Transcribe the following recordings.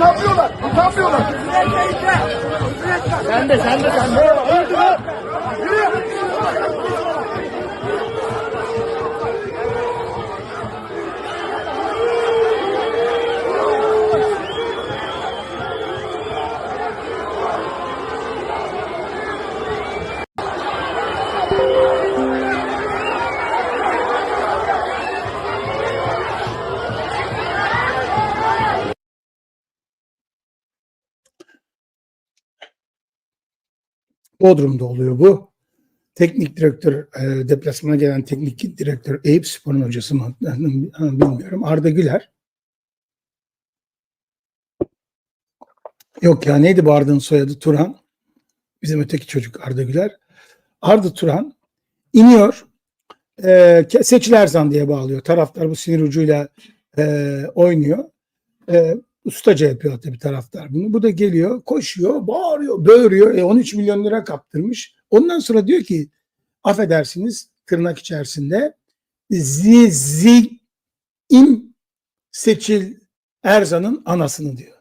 Utanmıyorlar. Utanmıyorlar. Sen de sen de sen de. Bodrum'da oluyor bu. Teknik direktör, e, deplasmana gelen teknik direktör Eyüp Spor'un hocası mı bilmiyorum. Arda Güler. Yok ya neydi bu Arda'nın soyadı? Turan. Bizim öteki çocuk Arda Güler. Arda Turan iniyor. E, Seçil Erzan diye bağlıyor. Taraftar bu sinir ucuyla e, oynuyor. E, ustaca yapıyor tabii taraftar bunu. Bu da geliyor, koşuyor, bağırıyor, böğürüyor. E, 13 milyon lira kaptırmış. Ondan sonra diyor ki affedersiniz tırnak içerisinde Zizim Seçil Erzan'ın anasını diyor.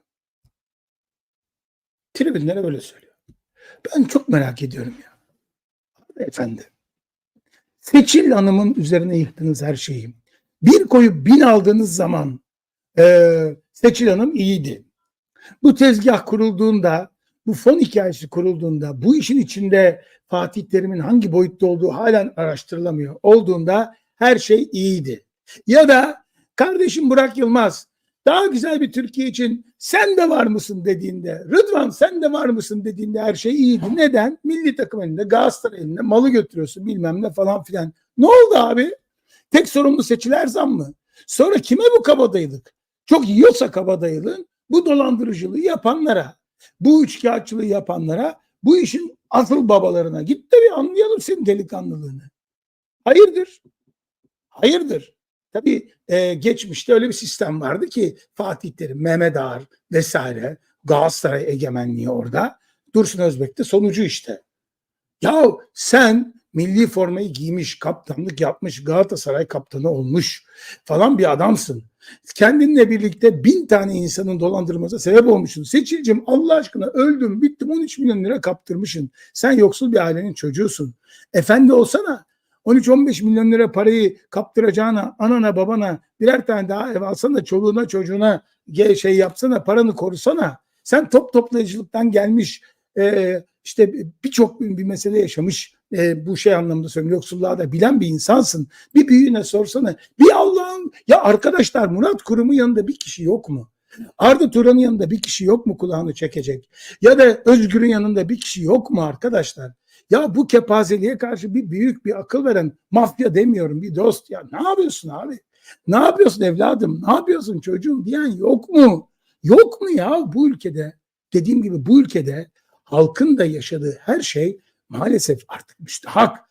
Tribünlere böyle söylüyor. Ben çok merak ediyorum ya. Efendi. Seçil Hanım'ın üzerine yıktığınız her şeyi. Bir koyup bin aldığınız zaman e, Seçil Hanım iyiydi. Bu tezgah kurulduğunda, bu fon hikayesi kurulduğunda, bu işin içinde Fatih Terim'in hangi boyutta olduğu halen araştırılamıyor. Olduğunda her şey iyiydi. Ya da kardeşim Burak Yılmaz daha güzel bir Türkiye için sen de var mısın dediğinde, Rıdvan sen de var mısın dediğinde her şey iyiydi. Neden? Milli takım elinde, Galatasaray elinde malı götürüyorsun bilmem ne falan filan. Ne oldu abi? Tek sorumlu seçiler zam mı? Sonra kime bu kabadayılık? Çok yiyorsa kabadayılığın bu dolandırıcılığı yapanlara, bu üçkağıtçılığı yapanlara, bu işin asıl babalarına git de bir anlayalım senin delikanlılığını. Hayırdır? Hayırdır? Tabii e, geçmişte öyle bir sistem vardı ki Fatih Terim, Mehmet Ağar vesaire Galatasaray egemenliği orada. Dursun Özbek de sonucu işte. Ya sen milli formayı giymiş, kaptanlık yapmış, Galatasaray kaptanı olmuş falan bir adamsın. Kendinle birlikte bin tane insanın dolandırmasına sebep olmuşsun. Seçilcim Allah aşkına öldüm, bittim 13 milyon lira kaptırmışsın. Sen yoksul bir ailenin çocuğusun. Efendi olsana 13-15 milyon lira parayı kaptıracağına anana babana birer tane daha ev alsana çoluğuna çocuğuna şey yapsana paranı korusana. Sen top toplayıcılıktan gelmiş e, işte birçok bir mesele yaşamış e, bu şey anlamında söylüyorum yoksulluğa da bilen bir insansın. Bir büyüğüne sorsana bir Allah'ın ya arkadaşlar Murat Kurum'un yanında bir kişi yok mu? Arda Turan'ın yanında bir kişi yok mu kulağını çekecek? Ya da Özgür'ün yanında bir kişi yok mu arkadaşlar? Ya bu kepazeliğe karşı bir büyük bir akıl veren mafya demiyorum bir dost ya ne yapıyorsun abi? Ne yapıyorsun evladım? Ne yapıyorsun çocuğum diyen yok mu? Yok mu ya bu ülkede? Dediğim gibi bu ülkede halkın da yaşadığı her şey maalesef artık müstahak.